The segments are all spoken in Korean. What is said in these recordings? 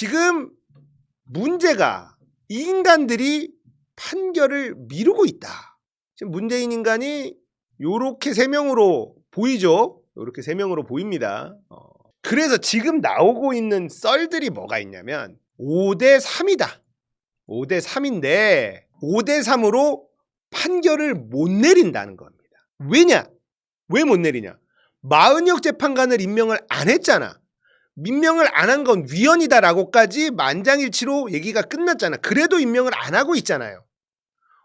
지금 문제가 이 인간들이 판결을 미루고 있다. 지금 문재인 인간이 요렇게 세 명으로 보이죠? 요렇게 세 명으로 보입니다. 어. 그래서 지금 나오고 있는 썰들이 뭐가 있냐면 5대 3이다. 5대 3인데 5대 3으로 판결을 못 내린다는 겁니다. 왜냐? 왜 못 내리냐? 마은혁 재판관을 임명을 안 했잖아. 임명을 안 한 건 위헌이다라고까지 만장일치로 얘기가 끝났잖아. 그래도 임명을 안 하고 있잖아요.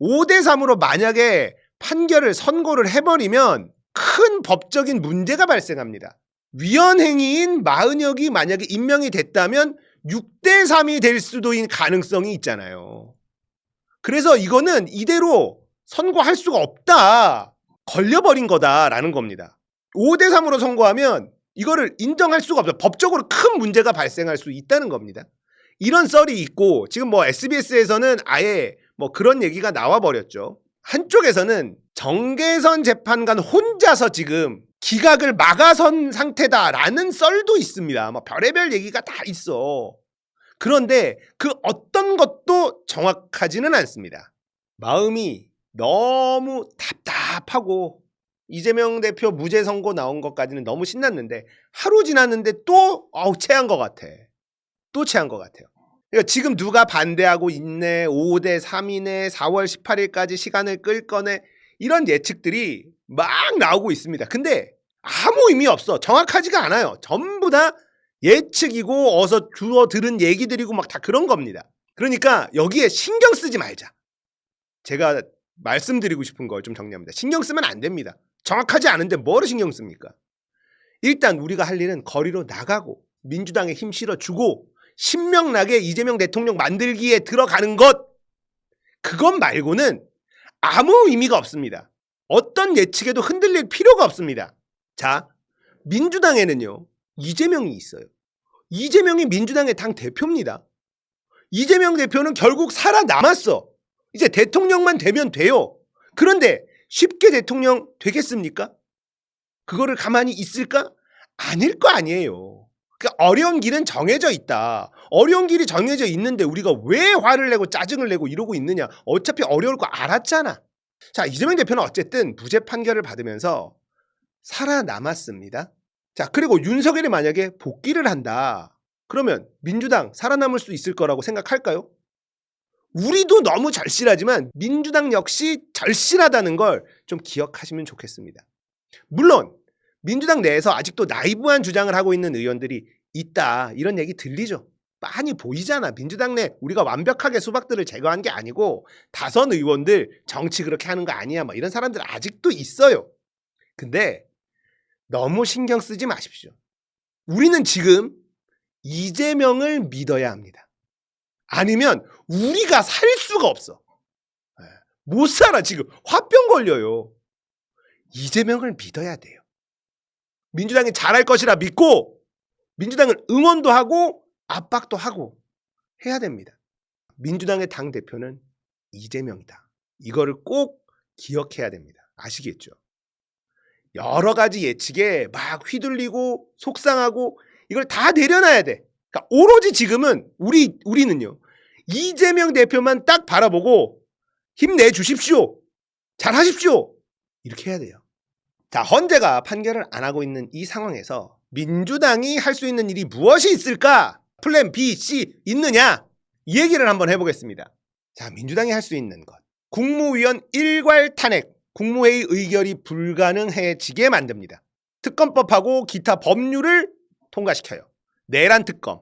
5대 3으로 만약에 판결을 선고를 해버리면 큰 법적인 문제가 발생합니다. 위헌 행위인 마은혁이 만약에 임명이 됐다면 6대 3이 될 수도 있는 가능성이 있잖아요. 그래서 이거는 이대로 선고할 수가 없다. 걸려버린 거다라는 겁니다. 5대 3으로 선고하면 이거를 인정할 수가 없어. 법적으로 큰 문제가 발생할 수 있다는 겁니다. 이런 썰이 있고 지금 뭐 SBS에서는 아예 뭐 그런 얘기가 나와 버렸죠. 한쪽에서는 정계선 재판관 혼자서 지금 기각을 막아선 상태다라는 썰도 있습니다. 뭐 별의별 얘기가 다 있어. 그런데 그 어떤 것도 정확하지는 않습니다. 마음이 너무 답답하고 이재명 대표 무죄 선고 나온 것까지는 너무 신났는데 하루 지났는데 또 아우 체한 것 같아. 또 체한 것 같아요. 그러니까 지금 누가 반대하고 있네, 5대 3이네, 4월 18일까지 시간을 끌 거네 이런 예측들이 막 나오고 있습니다. 근데 아무 의미 없어. 정확하지가 않아요. 전부 다 예측이고 어서 주워 들은 얘기들이고 막 다 그런 겁니다. 그러니까 여기에 신경 쓰지 말자. 제가 말씀드리고 싶은 걸 좀 정리합니다. 신경 쓰면 안 됩니다. 정확하지 않은데 뭐를 신경 씁니까? 일단 우리가 할 일은 거리로 나가고 민주당에 힘 실어주고 신명나게 이재명 대통령 만들기에 들어가는 것 그것 말고는 아무 의미가 없습니다. 어떤 예측에도 흔들릴 필요가 없습니다. 자, 민주당에는요 이재명이 있어요. 이재명이 민주당의 당 대표입니다. 이재명 대표는 결국 살아남았어. 이제 대통령만 되면 돼요. 그런데 쉽게 대통령 되겠습니까? 그거를 가만히 있을까? 아닐 거 아니에요. 그 어려운 길은 정해져 있다. 어려운 길이 정해져 있는데 우리가 왜 화를 내고 짜증을 내고 이러고 있느냐? 어차피 어려울 거 알았잖아. 자, 이재명 대표는 어쨌든 무죄 판결을 받으면서 살아남았습니다. 자, 그리고 윤석열이 만약에 복귀를 한다. 그러면 민주당 살아남을 수 있을 거라고 생각할까요? 우리도 너무 절실하지만 민주당 역시 절실하다는 걸 좀 기억하시면 좋겠습니다. 물론 민주당 내에서 아직도 나이브한 주장을 하고 있는 의원들이 있다 이런 얘기 들리죠. 많이 보이잖아. 민주당 내 우리가 완벽하게 수박들을 제거한 게 아니고 다선 의원들 정치 그렇게 하는 거 아니야. 뭐 이런 사람들 아직도 있어요. 근데 너무 신경 쓰지 마십시오. 우리는 지금 이재명을 믿어야 합니다. 아니면 우리가 살 수가 없어. 예, 못 살아 지금 화병 걸려요. 이재명을 믿어야 돼요. 민주당이 잘할 것이라 믿고 민주당을 응원도 하고 압박도 하고 해야 됩니다. 민주당의 당 대표는 이재명이다. 이거를 꼭 기억해야 됩니다. 아시겠죠? 여러 가지 예측에 막 휘둘리고 속상하고 이걸 다 내려놔야 돼. 그러니까 오로지 지금은 우리 우리는요. 이재명 대표만 딱 바라보고 힘내 주십시오. 잘 하십시오. 이렇게 해야 돼요. 자, 헌재가 판결을 안 하고 있는 이 상황에서 민주당이 할 수 있는 일이 무엇이 있을까? 플랜 B, C 있느냐? 이 얘기를 한번 해보겠습니다. 자, 민주당이 할 수 있는 것. 국무위원 일괄 탄핵, 국무회의 의결이 불가능해지게 만듭니다. 특검법하고 기타 법률을 통과시켜요. 내란 특검,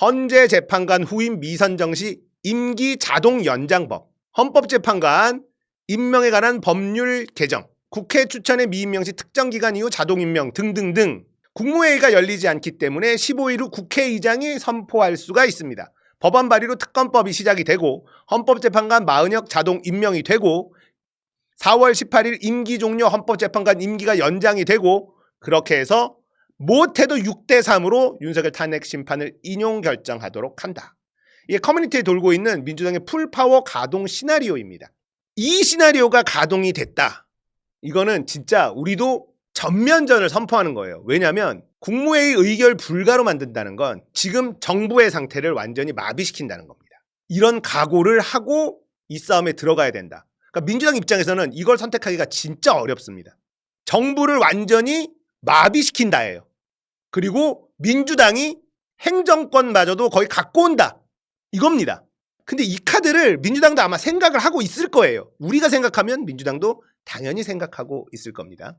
헌재 재판관 후임 미선정 시 임기 자동 연장법, 헌법재판관 임명에 관한 법률 개정, 국회 추천의 미임명 시 특정 기간 이후 자동 임명 등등등 국무회의가 열리지 않기 때문에 15일 후 국회의장이 선포할 수가 있습니다. 법안 발의로 특검법이 시작이 되고 헌법재판관 마은혁 자동 임명이 되고 4월 18일 임기 종료 헌법재판관 임기가 연장이 되고 그렇게 해서 못해도 6대 3으로 윤석열 탄핵 심판을 인용 결정하도록 한다. 이게 커뮤니티에 돌고 있는 민주당의 풀파워 가동 시나리오입니다. 이 시나리오가 가동이 됐다. 이거는 진짜 우리도 전면전을 선포하는 거예요. 왜냐하면 국무회의 의결 불가로 만든다는 건 지금 정부의 상태를 완전히 마비시킨다는 겁니다. 이런 각오를 하고 이 싸움에 들어가야 된다. 그러니까 민주당 입장에서는 이걸 선택하기가 진짜 어렵습니다. 정부를 완전히 마비시킨다예요. 그리고 민주당이 행정권마저도 거의 갖고 온다. 이겁니다. 근데 이 카드를 민주당도 아마 생각을 하고 있을 거예요. 우리가 생각하면 민주당도 당연히 생각하고 있을 겁니다.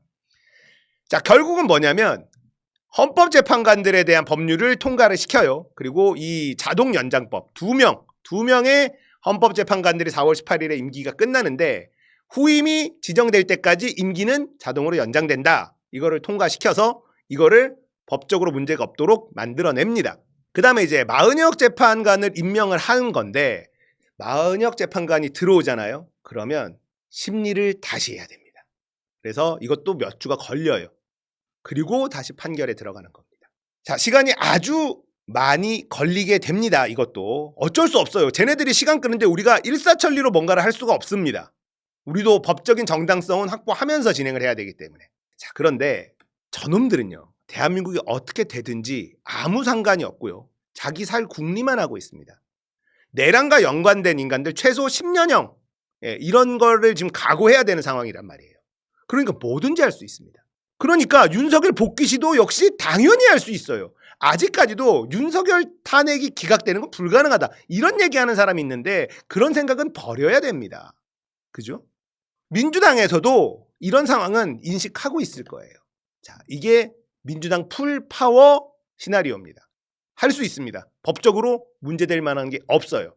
자, 결국은 뭐냐면 헌법재판관들에 대한 법률을 통과를 시켜요. 그리고 이 자동 연장법 두 명, 두 명의 헌법재판관들이 4월 18일에 임기가 끝나는데 후임이 지정될 때까지 임기는 자동으로 연장된다. 이거를 통과시켜서 이거를 법적으로 문제가 없도록 만들어냅니다. 그 다음에 이제 마은혁 재판관을 임명을 하는 건데 마은혁 재판관이 들어오잖아요. 그러면 심리를 다시 해야 됩니다. 그래서 이것도 몇 주가 걸려요. 그리고 다시 판결에 들어가는 겁니다. 자, 시간이 아주 많이 걸리게 됩니다. 이것도 어쩔 수 없어요. 쟤네들이 시간 끄는데 우리가 일사천리로 뭔가를 할 수가 없습니다. 우리도 법적인 정당성은 확보하면서 진행을 해야 되기 때문에. 자, 그런데 저놈들은요. 대한민국이 어떻게 되든지 아무 상관이 없고요. 자기 살 궁리만 하고 있습니다. 내란과 연관된 인간들 최소 10년형 예, 이런 거를 지금 각오해야 되는 상황이란 말이에요. 그러니까 뭐든지 할 수 있습니다. 그러니까 윤석열 복귀 시도 역시 당연히 할 수 있어요. 아직까지도 윤석열 탄핵이 기각되는 건 불가능하다. 이런 얘기하는 사람이 있는데 그런 생각은 버려야 됩니다. 그죠? 민주당에서도 이런 상황은 인식하고 있을 거예요. 자, 이게 민주당 풀 파워 시나리오입니다. 할 수 있습니다. 법적으로 문제될 만한 게 없어요.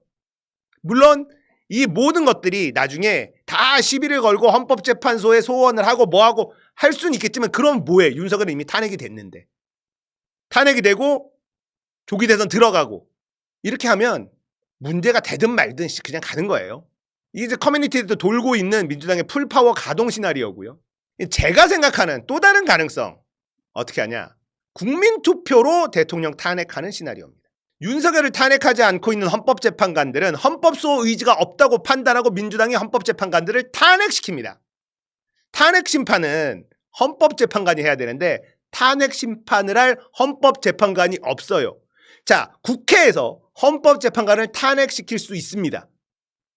물론 이 모든 것들이 나중에 다 시비를 걸고 헌법재판소에 소원을 하고 뭐하고 할 수는 있겠지만 그럼 뭐해? 윤석열은 이미 탄핵이 됐는데. 탄핵이 되고 조기 대선 들어가고 이렇게 하면 문제가 되든 말든 그냥 가는 거예요. 이게 이제 커뮤니티에도 돌고 있는 민주당의 풀파워 가동 시나리오고요. 제가 생각하는 또 다른 가능성 어떻게 하냐? 국민 투표로 대통령 탄핵하는 시나리오입니다. 윤석열을 탄핵하지 않고 있는 헌법재판관들은 헌법소 의지가 없다고 판단하고 민주당이 헌법재판관들을 탄핵시킵니다. 탄핵 심판은 헌법재판관이 해야 되는데 탄핵 심판을 할 헌법재판관이 없어요. 자, 국회에서 헌법재판관을 탄핵시킬 수 있습니다.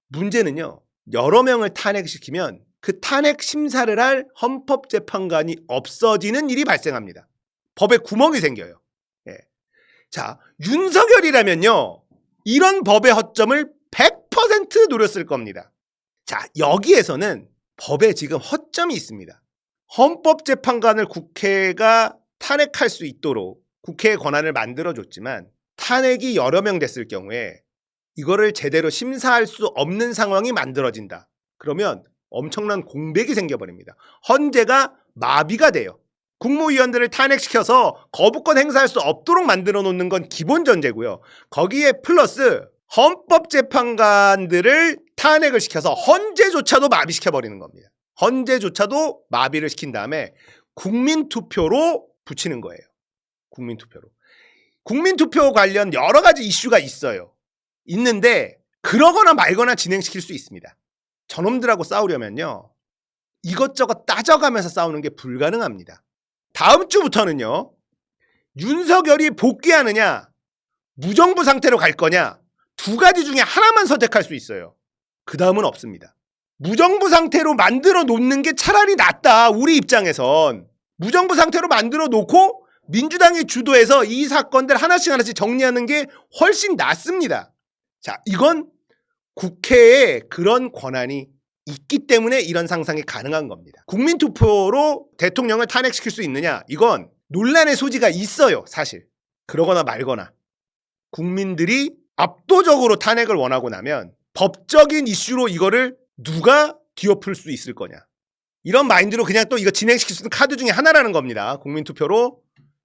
문제는요, 여러 명을 탄핵시키면 그 탄핵 심사를 할 헌법재판관이 없어지는 일이 발생합니다. 법에 구멍이 생겨요. 예. 자, 윤석열이라면요, 이런 법의 허점을 100% 노렸을 겁니다. 자, 여기에서는 법에 지금 허점이 있습니다. 헌법재판관을 국회가 탄핵할 수 있도록 국회의 권한을 만들어줬지만 탄핵이 여러 명 됐을 경우에 이거를 제대로 심사할 수 없는 상황이 만들어진다. 그러면 엄청난 공백이 생겨버립니다. 헌재가 마비가 돼요. 국무위원들을 탄핵시켜서 거부권 행사할 수 없도록 만들어 놓는 건 기본 전제고요. 거기에 플러스 헌법재판관들을 탄핵을 시켜서 헌재조차도 마비시켜 버리는 겁니다. 헌재조차도 마비를 시킨 다음에 국민투표로 붙이는 거예요. 국민투표로. 국민투표 관련 여러 가지 이슈가 있어요. 있는데 그러거나 말거나 진행시킬 수 있습니다. 저놈들하고 싸우려면요. 이것저것 따져가면서 싸우는 게 불가능합니다. 다음 주부터는요. 윤석열이 복귀하느냐, 무정부 상태로 갈 거냐, 두 가지 중에 하나만 선택할 수 있어요. 그 다음은 없습니다. 무정부 상태로 만들어 놓는 게 차라리 낫다. 우리 입장에선. 무정부 상태로 만들어 놓고 민주당이 주도해서 이 사건들 하나씩 하나씩 정리하는 게 훨씬 낫습니다. 자, 이건 국회에 그런 권한이 있기 때문에 이런 상상이 가능한 겁니다. 국민투표로 대통령을 탄핵시킬 수 있느냐? 이건 논란의 소지가 있어요, 사실. 그러거나 말거나. 국민들이 압도적으로 탄핵을 원하고 나면 법적인 이슈로 이거를 누가 뒤엎을 수 있을 거냐. 이런 마인드로 그냥 또 이거 진행시킬 수 있는 카드 중에 하나라는 겁니다. 국민투표로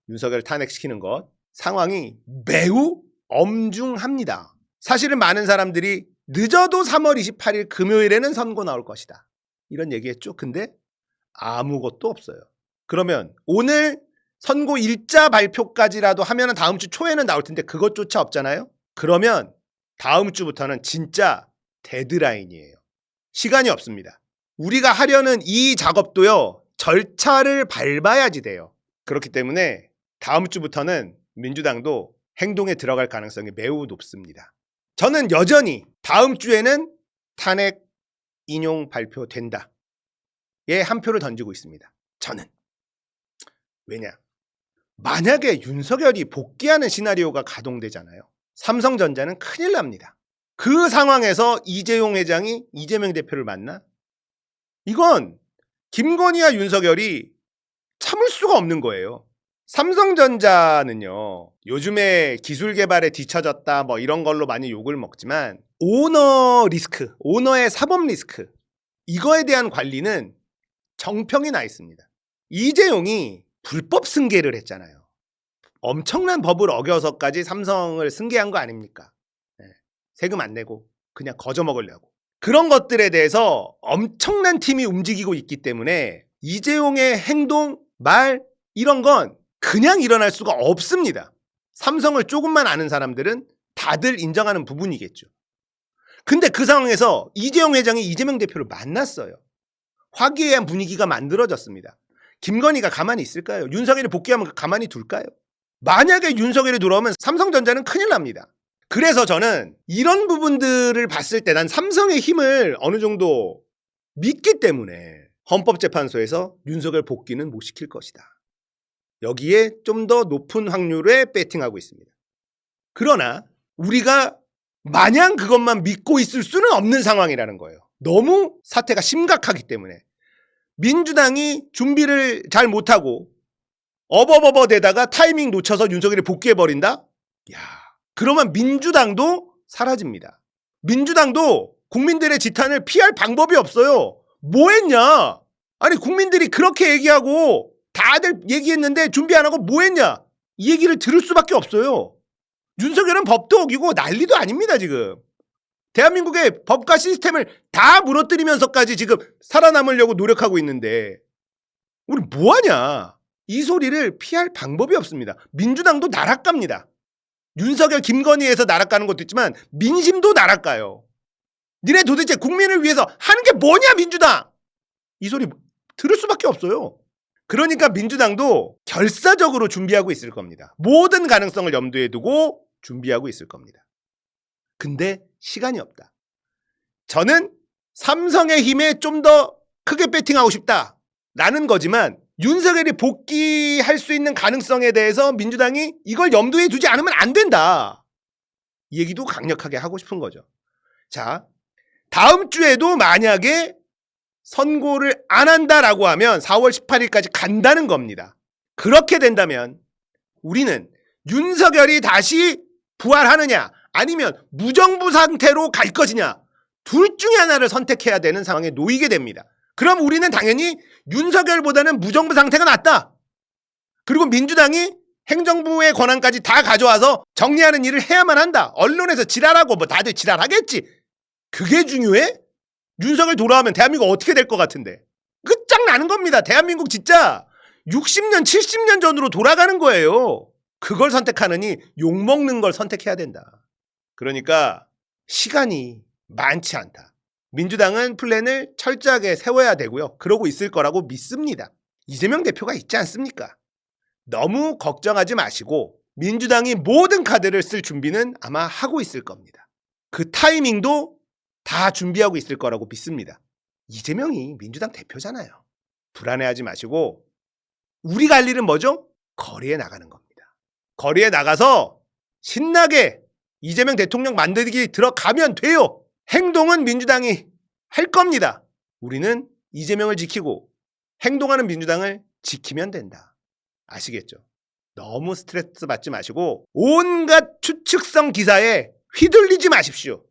윤석열을 탄핵시키는 것. 상황이 매우 엄중합니다. 사실은 많은 사람들이 늦어도 3월 28일 금요일에는 선고 나올 것이다. 이런 얘기했죠. 근데 아무것도 없어요. 그러면 오늘 선고 일자 발표까지라도 하면은 다음 주 초에는 나올 텐데 그것조차 없잖아요. 그러면 다음 주부터는 진짜 데드라인이에요. 시간이 없습니다. 우리가 하려는 이 작업도요. 절차를 밟아야지 돼요. 그렇기 때문에 다음 주부터는 민주당도 행동에 들어갈 가능성이 매우 높습니다. 저는 여전히 다음 주에는 탄핵 인용 발표된다. 에한 표를 던지고 있습니다. 저는. 왜냐? 만약에 윤석열이 복귀하는 시나리오가 가동되잖아요. 삼성전자는 큰일 납니다. 그 상황에서 이재용 회장이 이재명 대표를 만나? 이건 김건희와 윤석열이 참을 수가 없는 거예요. 삼성전자는요, 요즘에 기술 개발에 뒤처졌다, 뭐 이런 걸로 많이 욕을 먹지만, 오너 리스크, 오너의 사법 리스크, 이거에 대한 관리는 정평이 나 있습니다. 이재용이 불법 승계를 했잖아요. 엄청난 법을 어겨서까지 삼성을 승계한 거 아닙니까? 네. 세금 안 내고 그냥 거저 먹으려고. 그런 것들에 대해서 엄청난 팀이 움직이고 있기 때문에 이재용의 행동, 말 이런 건 그냥 일어날 수가 없습니다. 삼성을 조금만 아는 사람들은 다들 인정하는 부분이겠죠. 근데 그 상황에서 이재용 회장이 이재명 대표를 만났어요. 화기애애한 분위기가 만들어졌습니다. 김건희가 가만히 있을까요? 윤석열이 복귀하면 가만히 둘까요? 만약에 윤석열이 돌아오면 삼성전자는 큰일 납니다. 그래서 저는 이런 부분들을 봤을 때 난 삼성의 힘을 어느 정도 믿기 때문에 헌법재판소에서 윤석열 복귀는 못 시킬 것이다. 여기에 좀 더 높은 확률에 배팅하고 있습니다. 그러나 우리가 마냥 그것만 믿고 있을 수는 없는 상황이라는 거예요. 너무 사태가 심각하기 때문에 민주당이 준비를 잘 못하고 어버버버 되다가 타이밍 놓쳐서 윤석열이 복귀해 버린다? 야, 그러면 민주당도 사라집니다. 민주당도 국민들의 지탄을 피할 방법이 없어요. 뭐 했냐? 아니 국민들이 그렇게 얘기하고 다들 얘기했는데 준비 안 하고 뭐 했냐? 이 얘기를 들을 수밖에 없어요. 윤석열은 법도 어기고 난리도 아닙니다, 지금. 대한민국의 법과 시스템을 다 무너뜨리면서까지 지금 살아남으려고 노력하고 있는데 우리 뭐 하냐? 이 소리를 피할 방법이 없습니다. 민주당도 나락갑니다. 윤석열 김건희에서 나락가는 것도 있지만 민심도 나락가요. 니네 도대체 국민을 위해서 하는 게 뭐냐 민주당? 이 소리 들을 수밖에 없어요. 그러니까 민주당도 결사적으로 준비하고 있을 겁니다. 모든 가능성을 염두에 두고 준비하고 있을 겁니다. 근데 시간이 없다. 저는 삼성의 힘에 좀 더 크게 배팅하고 싶다. 라는 거지만 윤석열이 복귀할 수 있는 가능성에 대해서 민주당이 이걸 염두에 두지 않으면 안 된다. 이 얘기도 강력하게 하고 싶은 거죠. 자, 다음 주에도 만약에 선고를 안 한다라고 하면 4월 18일까지 간다는 겁니다. 그렇게 된다면 우리는 윤석열이 다시 부활하느냐 아니면 무정부 상태로 갈 것이냐 둘 중에 하나를 선택해야 되는 상황에 놓이게 됩니다. 그럼 우리는 당연히 윤석열보다는 무정부 상태가 낫다. 그리고 민주당이 행정부의 권한까지 다 가져와서 정리하는 일을 해야만 한다. 언론에서 지랄하고 뭐 다들 지랄하겠지. 그게 중요해? 윤석열 돌아오면 대한민국 어떻게 될 것 같은데? 끝장나는 겁니다. 대한민국 진짜 60년, 70년 전으로 돌아가는 거예요. 그걸 선택하느니 욕먹는 걸 선택해야 된다. 그러니까 시간이 많지 않다. 민주당은 플랜을 철저하게 세워야 되고요. 그러고 있을 거라고 믿습니다. 이재명 대표가 있지 않습니까? 너무 걱정하지 마시고 민주당이 모든 카드를 쓸 준비는 아마 하고 있을 겁니다. 그 타이밍도 다 준비하고 있을 거라고 믿습니다. 이재명이 민주당 대표잖아요. 불안해하지 마시고 우리가 할 일은 뭐죠? 거리에 나가는 겁니다. 거리에 나가서 신나게 이재명 대통령 만들기 들어가면 돼요. 행동은 민주당이 할 겁니다. 우리는 이재명을 지키고 행동하는 민주당을 지키면 된다. 아시겠죠? 너무 스트레스 받지 마시고 온갖 추측성 기사에 휘둘리지 마십시오.